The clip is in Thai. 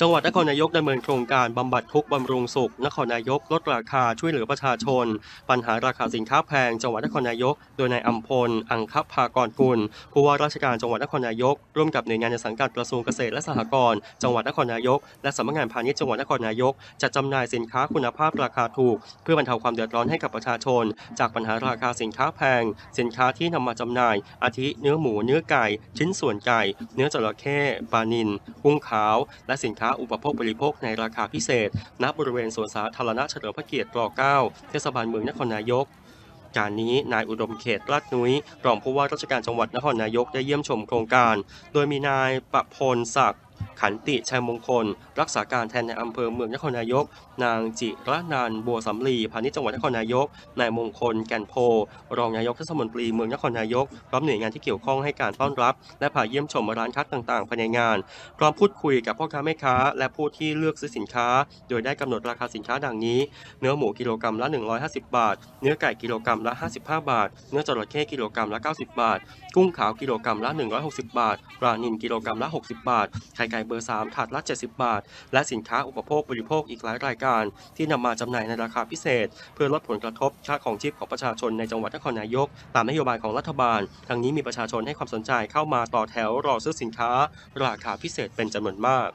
จังหวัดนครนายกดำเนินโครงการบำบัดทุกข์บำรุงสุข นครนายกลดราคาช่วยเหลือประชาชน ปัญหาราคาสินค้าแพงจังหวัดนครนายก โดยนายอัมพล อังคภากรกุลผู้ว่าราชการจังหวัดนครนายก ร่วมกับหน่วยงานในสังกัดกระทรวงเกษตรและสหกรณ์จังหวัดนครนายก และสำนักงานพาณิชย์จังหวัดนครนายกจัดจำหน่ายสินค้าคุณภาพราคาถูก เพื่อบรรเทาความเดือดร้อนให้กับประชาชน จากปัญหาราคาสินค้าแพง สินค้าที่นำมาจำหน่าย อาทิเนื้อหมูเนื้อไก่ ชิ้นส่วนไก่ เนื้อจระเข้ปลานิลกุ้งขาว และสินค้าอุปโภคบริโภคในราคาพิเศษ ณ บริเวณสวนสาธารณะเฉลิมพระเกียรติร9เทศบาลเมืองนครนายก การนี้นายอุดมเขตลาดนุ้ยรองผู้ว่าราชการจังหวัดนครนายกได้เยี่ยมชมโครงการ โดยมีนายประพลศักดิ์ ขันติชัยมงคล รักษาการแทนในายอำเภอเมืองนครนายก นางจิระนันบัวสำลีพาณิชย์จังหวัดนครนายก นายมงคลแก่นโพ รองนายกเทศมนตรีเมืองนครนายกพร้อมหน่วยงานที่เกี่ยวข้องให้การต้อนรับ และพาเยี่ยมชมร้านค้าต่างๆภายในงาน พร้อมพูดคุยกับพ่อค้าแม่ค้า และผู้ที่เลือกซื้อสินค้า โดยได้กำหนดราคาสินค้าดังนี้ เนื้อหมูกิโลกรัมละ 150 บาท เนื้อไก่กิโลกรัมละ 55 บาท เนื้อจระเข้กิโลกรัมละ 90 บาท กุ้งขาวกิโลกรัมละ 160 บาทปลานิลกิโลกรัมละ 60 บาท ไข่ไก่เบอร์ 3 ถาดละ 70 บาท และสินค้าอุปโภคบริโภคอีกหลายรายการ ที่นำมาจำหน่ายในราคาพิเศษ เพื่อลดผลกระทบค่าของชีพของประชาชนในจังหวัดนครนายก ตามนโยบายของรัฐบาล ทั้งนี้มีประชาชนให้ความสนใจเข้ามาต่อแถวรอซื้อสินค้า ราคาพิเศษเป็นจำนวนมาก